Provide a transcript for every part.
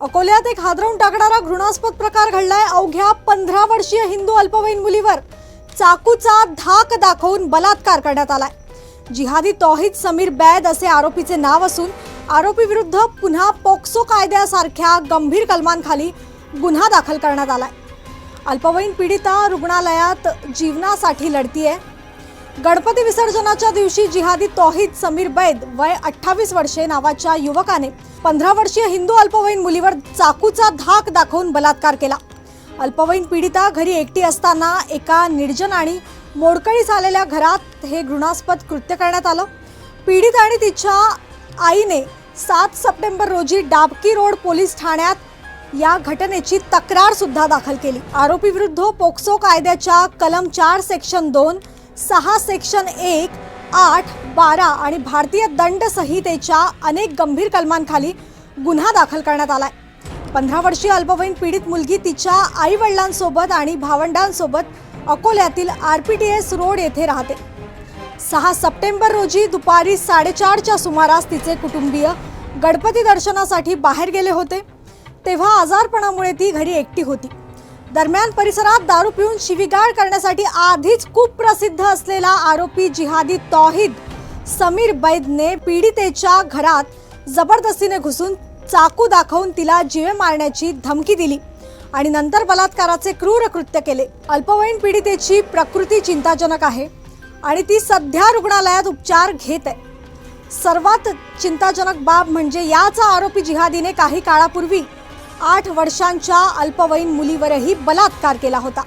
अकोल्यात एक हादरवून टाकणारा घृणास्पद प्रकार घडलाय. अवघ्या पंधरा वर्षीय हिंदू अल्पवयीन मुलीवर चाकूचा धाक दाखवून बलात्कार करण्यात आलाय. जिहादी तौहिद समीर बैद असे आरोपीचे नाव असून आरोपी विरुद्ध पुन्हा पोक्सो कायद्यासारख्या गंभीर कलमांखाली गुन्हा दाखल करण्यात आलाय. अल्पवयीन पीडिता रुग्णालयात जीवनासाठी लढतीये. गणपती विसर्जनाच्या दिवशी जिहादी तौहिद समीर बैद वय अठ्ठावीस वर्षे नावाच्या युवकाने पंधरा वर्षीय हिंदू अल्पवयीन मुलीवर चाकूचा धाक दाखवून बलात्कार केला. अल्पवयीन पीडिता घरी एकटी असताना एका निर्जन आणि मोडकळी झालेल्या घरात हे घृणास्पद कृत्य करण्यात आलं. पीडित आणि तिच्या आईने सात सप्टेंबर रोजी डाबकी रोड पोलीस ठाण्यात या घटनेची तक्रार सुद्धा दाखल केली. आरोपी विरुद्ध पोक्सो कायद्याच्या कलम चार सेक्शन दोन सहा सेक्शन एक आठ बारा आणि भारतीय दंड संहितेच्या अनेक गंभीर कलमांखाली गुन्हा दाखल करण्यात आलाय. पंधरा वर्षीय अल्पवयीन पीडित मुलगी तिच्या आई वडिलांसोबत आणि भावंडांसोबत अकोल्यातील R P T S road येथे राहते. सहा सप्टेंबर रोजी दुपारी साडेचारच्या सुमारास तिचे कुटुंबीय गणपती दर्शनासाठी बाहेर गेले होते. तेव्हा आजारपणामुळे ती घरी एकटी होती. दरम्यान परिसरात दारू पिऊन शिवीगाळ करण्यासाठी आधीच खूप प्रसिद्ध असलेला आरोपी जिहादी तौहिद समीर बैदने पीडितेच्या घरात जबरदस्तीने घुसून चाकू दाखवून तिला जीवे मारण्याची धमकी दिली आणि नंतर बलात्काराचे क्रूर कृत्य केले. अल्पवयीन पीडितेची प्रकृती चिंताजनक आहे आणि ती सध्या रुग्णालयात उपचार घेत आहे. सर्वात चिंताजनक बाब म्हणजे याचा आरोपी जिहादीने काही काळापूर्वी आठ वर्षांच्या अल्पवयीन मुलीवरही बलात्कार केला होता.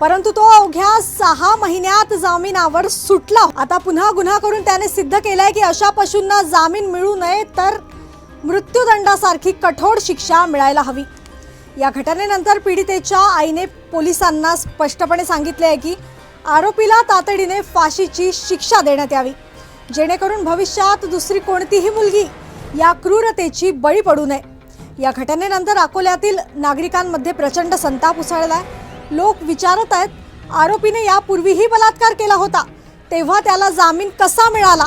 परंतु तो अवघ्या सहा महिन्यात जामिनावर सुटला. आता पुन्हा गुन्हा करून त्याने सिद्ध केलाय की अशा पशूंना जामीन मिळू नये तर मृत्यूदंडासारखी कठोर शिक्षा मिळायला हवी. या घटनेनंतर पीडितेच्या आईने पोलिसांना स्पष्टपणे सांगितले आहे की आरोपीला तातडीने फाशीची शिक्षा देण्यात यावी. जेणेकरून भविष्यात दुसरी कोणतीही मुलगी या क्रूरतेची बळी पडू नये. या घटनेनंतर अकोल्यातील नागरिकांमध्ये प्रचंड संताप उसळलाय. लोक विचारत आहेत आरोपीने यापूर्वीही बलात्कार केला होता तेव्हा त्याला जामीन कसा मिळाला?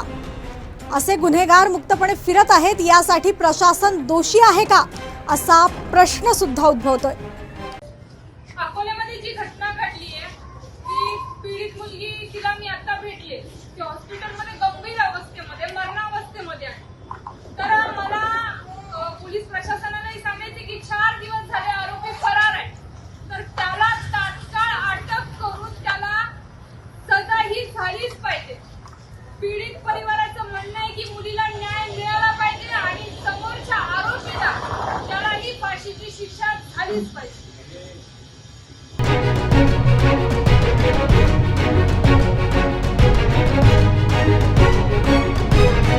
असे गुन्हेगार मुक्तपणे फिरत आहेत यासाठी प्रशासन दोषी आहे का असा प्रश्न सुद्धा उद्भवतोय. अकोल्यामध्ये जी घटना घडली आहे ती पीडित मुलगी तिला मी आता भेटले ती हॉस्पिटलमध्ये गंभीर अवस्थेमध्ये मरणावस्थेमध्ये आहे तर मला अ, पोलीस प्रशासनालाही सांगायचे की चार दिवस झाले आरोपी फरार आहे तर त्याला तात्काळ अटक करून त्याला सजा ही झालीच पाहिजे पीडित परिवाराचं म्हणणं आहे की मुलीला न्याय मिळाला पाहिजे आणि समोरच्या आरोपीला त्यालाही फाशीची शिक्षा झालीच पाहिजे